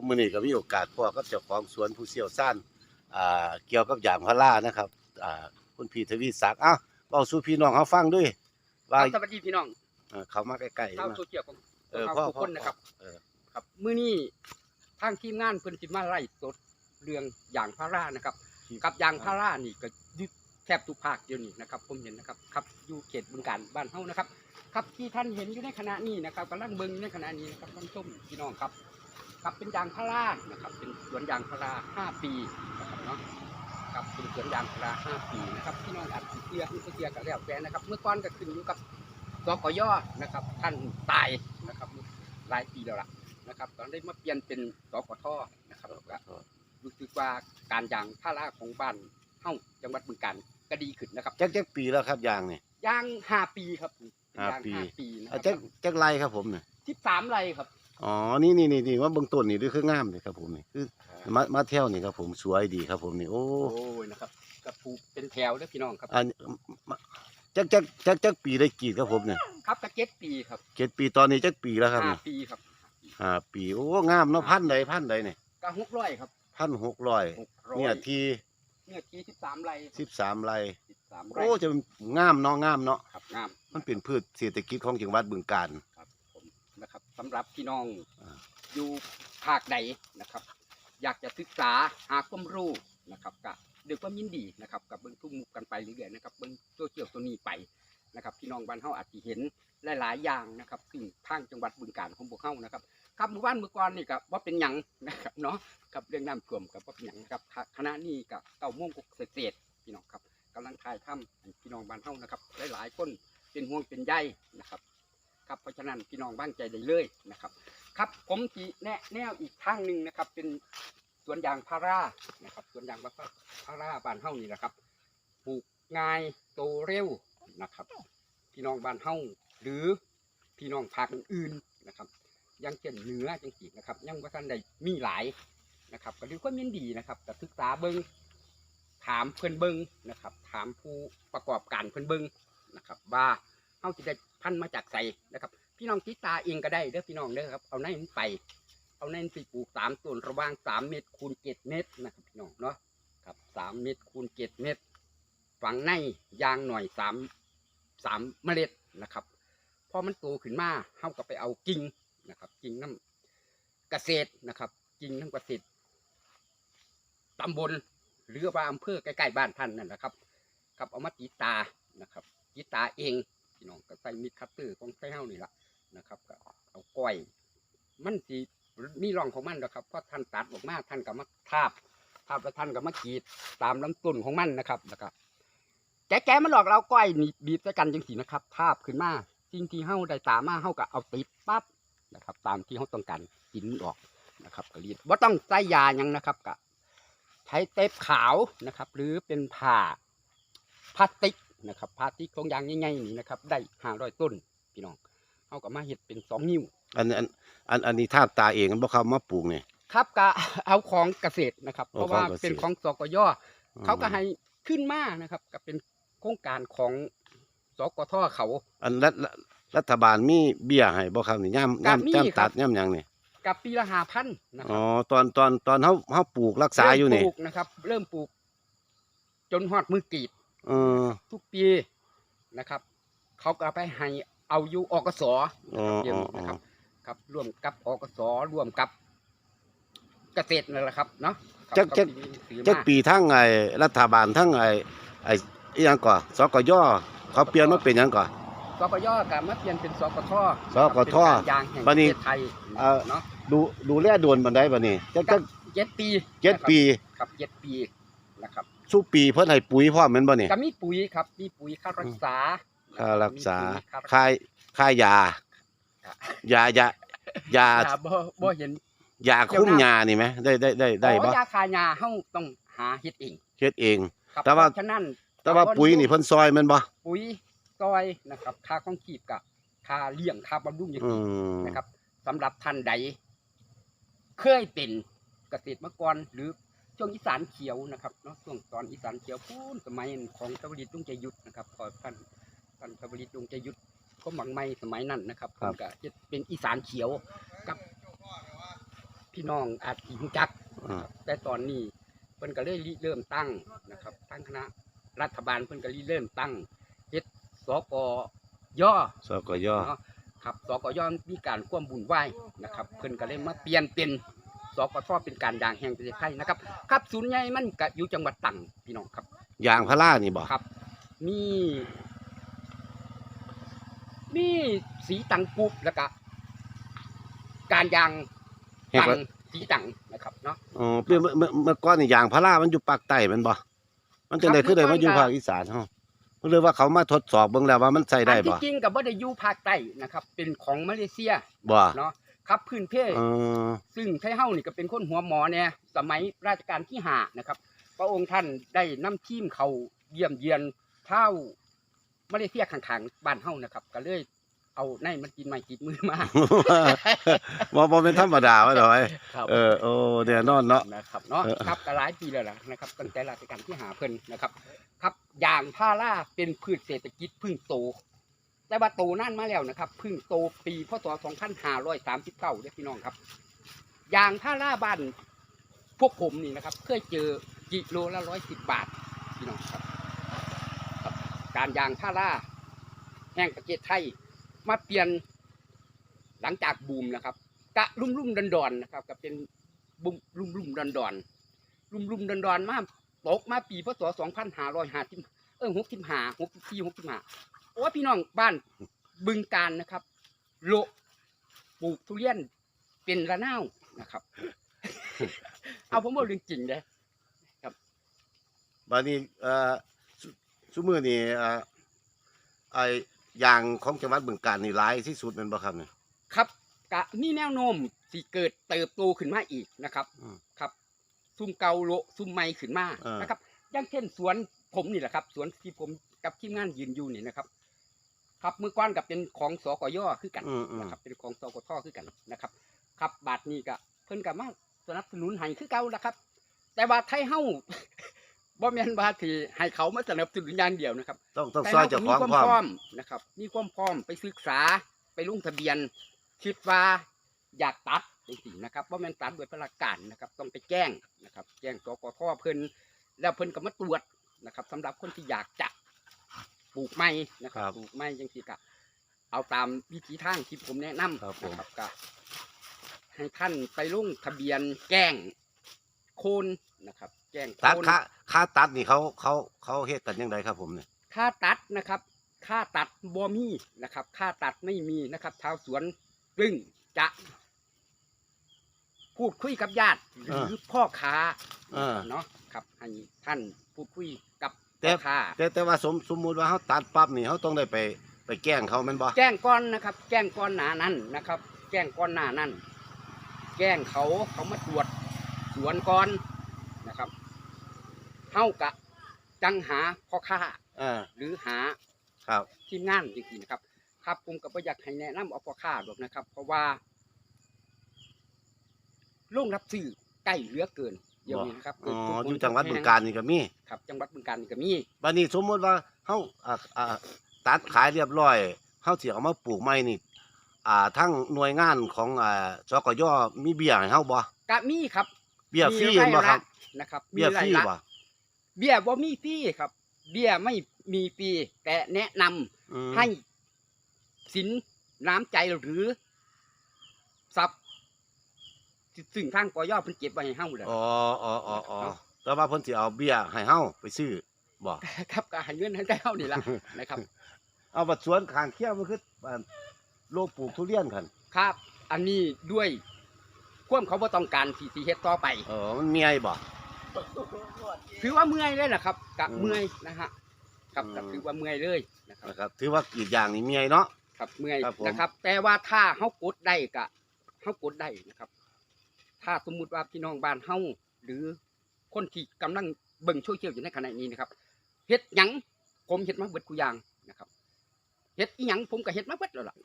ผมมื้อนี้ก็มีโอกาสพ่อกับเจ้าของสวนผู้เชี่ยวชาญอ่าเกี่ยวกับยางพารานะครับอ่าคุณพี่ทวีศักดิ์อ้าวเว้าสู่พี่น้องเฮาฟังด้วยว่าสวัสดีพี่น้องเอ่อเข้ามาใกล้ๆชาวมาโซเชียลของเออชาวพ่อทุกพ่อคนนะครับ เออครับมื้อนี้ทางทีมงานเพิ่นสิมาไล่สดเรื่องยางพารานะครับ กับยางพารานี่ก็อยึดแทบทุกภาคเดียวนี้นะครับ ผมเห็นนะครับครับอยู่เขตบึงการบ้านเฮานะครับ ครับที่ท่านเห็นอยู่ในขณะนี้นะครับกำลังเบิ่งอยู่ในขณะนี้นะครับท่านผู้ชมพี่น้องครับ ครับเป็นยางพารานะครับ เป็นสวนยางพารา5ปีนะครับเนาะครับเป็นสวนยางพารา5ปีนะครับพี่น้องอัดเกียร์อัดเกียร์กันแล้วแต่นะครับ เมื่อก่อนก็ขึ้นอยู่กับสกยนะครับ ท่านตายนะครับหลายปีแล้วล่ะนะครับตอนได้มาเปลี่ยนเป็นสกทนะครับก็รู้สึกว่าการยางพาราของบ้านเฮ้าจังหวัดบึงกาฬก็ดีขึ้นนะครับจักจักปีแล้วครับยางนี่ยางห้าปีครับเป็นห้ายางปีห้าปีนะคอะรับจักจักไรครับผมเนี่ยสิบสามไรครับ อ๋อ นี่นี่นี่นี่ว่าเบื้องต้นนี่ด้วยคืองามเลยครับผมนี่คือมามาเที่ยวนี่ครับผมสวยดีครับผมนี่โอ้โอ้ยนะครับกระปูเป็นแถวเด้อพี่น้องครับอันมาจักจักจักจักปีได้กี่ครับผมเนี่ยครับกระเจ็ดปีครับเจ็ดปีตอนนี้จักปีแล้วครับห้านี่ปีครับห้าปีโอ้งามเนาะพันใดพันใดเนี่ยกระหกร้อยครับพันหกร้อยหกร้อยเนี่ยทีเนี่ยทีสิบสามไรสิบสามไร่สิบสามไรโอ้จะงามเนาะงามเนาะครับงามมันเป็นพืชเศรษฐกิจของจังหวัดบึงกาฬ สำหรับพี่น้องอ่า อยู่ภาคใดนะครับ อยากจะศึกษาหาความรู้นะครับก็ด้วยความยินดีนะครับกับเบิ้งทุ่มมุกกันไปเรื่อยๆนะครับเบิ้งโซเชียลตัวนี้ไปนะครับ พี่น้องบ้านเฮาอาจจะเห็นหลายๆอย่างนะครับซึ่งทางจังหวัดบึงกาฬของพวกเฮานะครับครับหมู่บ้านเมื่อก่อนนี่ก็ว่าเป็นหยังนะครับเนาะกับเรื่องน้ำท่วมกับว่าเป็นหยังนะครับคณะนี้กับเก้าโมงกเศษๆพี่น้องครับ กำลังถ่ายทำให้พี่น้องบ้านเฮานะครับ หลายๆคนเป็นห่วงเป็นใยนะครับ ครับเพราะฉะนั้นพี่น้องบ้านใจได้เลยนะครับ ครับผมจีแนะแนวอีกทางหนึ่งนะครับ เป็นสวนยางพารานะครับสวนยางพาราบ้านเฮานี่แหละครับปลูกง่ายโตเร็วนะครับ พี่น้องบ้านเฮาหรือพี่น้องภาคอื่นๆนะครับยังเช่นเหนือจังสีนะครับ ยังว่าท่านใดมีหลายนะครับ ก็ด้วยความยินดีนะครับแต่ศึกษาเบิงถามเพื่อนเบิ้งนะครับ ถามผู้ประกอบการเพื่อนเบิ้งนะครับว่า เฮาจะได้พันธุ์มาจากใสนะครับ พี่น้องติดตาเองก็ได้เด้อพี่น้องเด้อครับเอาในมันไป เอาในมันไปปลูกสามต้นระหว่างสามเมตรคูณเจ็ดเมตรนะครับพี่น้องเนาะครับสามเมตรคูณเจ็ดเมตร ฝังในยางหน่อยสามสามเมล็ดนะครับพอมันโตขึ้นมาเฮาก็ไปเอากิ่งนะครับกิ่งน้ำเกษตรนะครับกิ่งน้ำเกษตรตำบลหรือว่าอำเภอใกล้ๆบ้านท่านนั่นแหละครับ ครับเอามาติตานะครับติตาเอง น้องก็ใส่มิดคัตเตอร์ของไส้เฮานี่ละนะครับก็เอาก้อย มันสีมีร่องของมันนะครับเพราะท่านตัดออกมาท่านก็มาทาบทาบแล้วท่านก็มากรีดตามลำต้นของมันนะครับแล้วก็แกะๆมันหลอกเราก้อยนี่บีบใส่กันจังสีนะครับทาบขึ้นมาสิ่งที่เฮาได้ตามมาเฮาก็เอาติดปั๊บนะครับ ตามที่เฮาต้องการกินออกนะครับก็รีดว่าต้องใส่ยายังนะครับก็ใช้เทปขาวนะครับ หรือเป็นผ้าพลาสติก นะครับพลาสติกของยางง่ายๆนี่นะครับได้ห้าร้อยต้นพี่น้องเฮาก็มาเฮ็ดเป็นสองนิ้ว อันอันอันอันนี้ทาบตาเองมันบ่เข้ามาปลูกนี่ครับก็เอาของเกษตรนะครับโอ้เพราะว่าของเกษตรเป็นของสกยเขาก็ให้ขึ้นมานะครับ ก็เป็นโครงการของสกทเขา อันรัฐรัฐบาลมีเบี้ยให้บ่ครับนี่ย่ำก็มีย่ำย่ำครัตับดย่ำหยังนี่กับปีละหาพันนะคอ๋รัอบตอนตอนตอนเฮาเฮาปลูกรักษาอยู่นี่เริ่มปลูกนะครับ เริ่มปลูก จนฮอดมือกรีด เออ ทุกปีนะครับ เขาก็เอาไปให้เอาอยู่อกสอ๋อเยี่ยมอ๋อนะครับ ครับร่วมกับอกสร่วมกับเกษตรนั่นแหละครับเนาะครับจักจักเขามีหนังสือจักมาปีทั้งไอ้รัฐบาลทั้งไอ้ไอ้อีหยังก่อสกยเขาเปลี่ยนมาเป็นหยังก่อสกยกับมาเปลี่ยนเป็นสกทสกทเป็นการยางแห่งบัปดระนี้เทศไทยเอ่อ เนาะดูดูแลโดนบันไดบัดนี้จักจักเจ็ดปีเจ็ดปี ครับเจ็ดปีนะครับ สู้ปีเพิ่นให้ปุ๋ยพร้อมแม่นบ่นี่ก็มีปุ๋ยครับ มีปุ๋ยค่ารักษาค่ารักษามีปุ๋ยค่ารักษาค่าค่ายาครับยายายาอ่าบ่บ่เห็นยาคุ้มยานี่ไหมได้ได้ได้ได้อ๋บ่อยาคายาเฮาต้องหาเฮ็ดเองเฮ็ดเองครับแต่ว่าเพระฉะนั้นแต่ว่าปุ๋ยนี่เพิ่นซอยแม่นบ่ปุ๋ยซอยนะครับ ค่าของขีบกับค่าเลี้ยงค่าบำรุงอย่างอืนี้มนะครับสำหรับท่านใด เคยเป็นเกษตรกรหรือ ช่วงอีสานเขียวนะครับเนาะช่วงตอนอีสานเขียวพูนสมัยของตะวริตลุงใจยุทธนะครับพอท่านท่านตะวริตลุงใจยุทธก็หมังไม่สมัยนั้นนะครับผมก็จะเป็นอีสานเขียวกับพพี่น้องอาจสิรู้จัก อ่า แต่ตอนนี้เพิ่นก็เลยริเริ่มตั้งนะครับ ตั้งคณะรัฐบาลเพิ่นก็ริเริ่มตั้งเฮ็ดสกย่อสกย เนาะครับสกยมีการควมบุญไหวนะครับ เพิ่นก็เลยมาเปลี่ยนเป็น สกทเป็นการยางแห่งประเทศไทยนะครับครับศูนย์ใหญ่มันก็อยู่จังหวัดตรังพี่น้องครับ ยางพารานี่บ่ครับ มี มีสีตังปุบแล้วก็การยางแห่งตังประสีตังนะครับเนาะ อ๋อเมื่อเมื่อเมื่อก่อนนี่ยางพารามันอยู่ภาคใต้แมันบ่มันจังได๋ครับคือได้มาอยู่เมื่อก่อนภาคอีสานเฮาเพิ่นเลยว่าเขามาทดสอบเบิ่งแล้วว่ามันใช้ได้อันบ่ที่จริงกับว่าได้อยู่ภาคใต้นะครับ เป็นของมาเลเซียบ่ เนาะ ครับพื้นเพเออซึ่งไทเฮานี่ก็เป็นคนหัวหมอเนี่ยสมัยราชการที่ห้านะครับ พระองค์ท่านได้นำทีมเขาเยี่ยมเยียนเท่ามาเลเซียข้างๆบ้านเฮานะครับ ก็เลยเอาในมันกินไม้กินมือมาบ่บ่เป็นธรรมดาว่าดอกไอ้ครับเออโอ้แน่นอนเนาะนะครับเนาะเออครับก็หลายปีแล้วล่ะนะครับตั้งแต่ราชการที่หาเพิ่นนะครับ ครับยางพาราเป็นพืชเศรษฐกิจพึ่งโต แต่ว่าโตนั่นมาแล้วนะครับพึ่งโตปีพศ2539เด้อพี่น้องครับยางพาราบ้านพวกผมนี่นะครับเคยเจอกิโลละร้อยสิบบาทพี่น้องครับ การยางพาราแห่งประเทศไทยมาเปลี่ยนหลังจากบูมนะครับ กะลุ่มลุ่มดอนดอนนะครับก็เป็นบุมลุ่มลุ่มดอนดอนลุ่มลุ่มดอนดอนมาตกมาปีพศสองพันห้าร้อยห้าสิบเออหกสิบห้าหกสิบสี่หกสิบห้า อ้ยพี่น้องบ้านบึงการนะครับ โละปลูกทุเรียนเป็นระนาวนะครับ เอาผมบอกเรื่องจริงเลยบัดนี้เอ่อซุซุมื้อนี้เอ่อไอ้ยางของจังหวัดบึงกาฬนี่หลายที่สุดแม่นบ่ครับเนี่ย ครับกะมีแนวโน้มสิเกิดเติบโตขึ้นมาอีกนะครับ อืมครับ ซุ่มเกาโละซุ่มไม้ขึ้นมาเออ นะครับอย่างเช่นสวนผมนี่แหละครับ สวนที่ผมกับทีมงานยืนอยู่นี่นะครับ ครับมือก้อนกับเป็นของสกยคือกันอืมอืม นะครับเป็นของสกทคือกันนะครับ ครับบาทนี้ก็เพิ่นกับมาสนับสนุนให้คือเก่าแล้วครับ แต่ว่าไทยเฮา บ่แม่นว่าที่ให้เขามาสนับสนุนอย่างเดียวนะครับ ต้องต้องแต่ซอยเราเจ้าก็ขมีองความพร้อพร้อมมนะครับ มีความพร้อมไปศึกษาไปลงทะเบียน คิดว่าอยากตัดจริงๆนะครับว่าแม่นตัดโดยพลการนะครับ ต้องไปแจ้งนะครับ แจ้งกกทเพิ่นแล้วเพิ่นก็มาตรวจนะครับสำหรับคนที่อยากจะ ปลูกไม้นะครับครับปลูกไม้จังซี่ก็เอาตามวิธีทางที่ผมแนะนำครับผมนะครับก็ให้ท่านไปลงทะเบียนแจ้งโคนนะครับแจ้งโคนตัดค่าค่าตัดนี่เขาเขาเขาเฮ็ดกันยังไงครับผมเนี่ยค่าตัดนะครับค่าตัดบ่มีนะครับ ค่าตัดไม่มีนะครับชาวสวนซึ่งจะ พูดคุยกับญาติหรือพ่อค้าเออเนาะครับให้ท่านพูดคุยกับ แต่พ่อค้าแต่แต่ว่าสมสมมุติว่าเขาตัดปั๊บนี่เขาต้องได้ไปไปแกล้งเขาแม่นบ่แจ้งก่อนนะครับ แจ้งก่อนหน้านั้นนะครับ แจ้งก่อนหน้านั้นแจ้งเขาเขามาตรวจสวนก่อนนะครับเฮากะจังหาพ่อค้า เออหรือหาครับ ทีมงานจริงๆนะครับ ครับผมก็บ่อยากให้แนะนำเอาพ่อค้าหรอกนะครับ เพราะว่าโรงรับซื้อใกล้เหลือเกิน เดี๋ยวนี้นะครับอ๋อเกิดทุกคนอยู่จังหวัดบึงกาฬนี่ก็มีครับจังหวัดบึงกาฬนี่ก็มีบัดนี้สมมุติว่าเฮาอ่าอ่าตัดขายเรียบร้อยเฮาสิเอามาปลูกใหม่นี่อ่าทั้งหน่วยงานของอ่าสกยมีเบี้ยให้เฮาบ่ก็มีครับ เบี้ยฟรีมีเห็นบ่ครับายละนะครับเบี้ยฟรีายละบ่เบี้ยบ่มีฟรีครับ เบี้ยไม่มีฟรีแต่แนะนำอืมให้สินน้ำใจหรือทรัพย์ ซึ่งทางกอยอเพิ่นเก็บไว้ให้เฮาแหละอ๋ออ๋ออ๋ออ๋อแต่ว่าเพิ่นสิเอาเบี้ยให้เฮาไปซื้อบ่ครับก็ให้เงินให้ได้เฮานี่ล่ะนะครับเอาบัดสวนข้างเคียงมันคืออ่าโลกปลูกทุเรียนคั่นครับ อันนี้ด้วยความเขาบ่ต้องการที่สิเฮ็ดต่อไป เออมันเมียบ่ ถือว่าเมื่อยเลยนะครับกะอืมเมื่อยนะฮะครับอืม ก็ถือว่าเมื่อยเลยนะครับนะครับ ถือว่ากรีดยางนี่เมียเนาะ ครับเมื่อยครับผม นะครับ แต่ว่าถ้าเฮากดได้กะเฮากดได้นะครับ ถ้าสมมุติว่าพี่น้องบ้านเฮาหรือคนที่กำลังเบิ่งโซเชียลอยู่ในขณะนี้นะครับเฮ็ดหยังผมเฮ็ดมาเบิดกูอย่างนะครับเฮ็ดอีหยังผมก็เฮ็ดมาเบิดแล้วล่ะ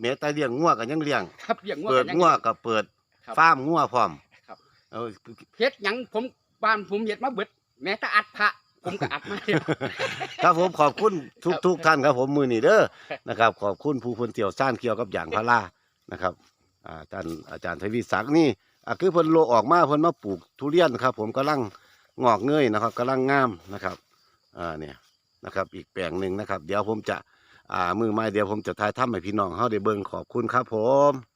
แม้แต่เลี้ยงงัวก็ยังเลี้ยงครับเลี้ยงงัวเปิดกันยังงัวก็เปิดครับฟาร์มงัวพร้อมครับเอาเฮ็ดหยังผมบ้านผมเฮ็ดมาเบิด แม้แต่อัดพระผมก็อัดมาแล้วครับผมขอบคุณทุกครับทุกท่านครับผมมือนี่เด้อนะครับ ขอบคุณผู้คนเที่ยวซ่านเกี่ยวกับอย่างพารานะครับอ่าท่านอาจารย์ทวีศักดิ์นี่ อะคือเพิ่นโลออกมาเพิ่นมาปลูกทุเรียนครับ ผมกำลังงอกเงยนะครับกำลังงามนะครับอ่าเนี่ยนะครับ อีกแปลงหนึ่งนะครับ เดี๋ยวผมจะอ่ามือไม้เดี๋ยวผมจะทายถ้ำให้พี่น้องเขาได้เบิ่งขอบคุณครับผม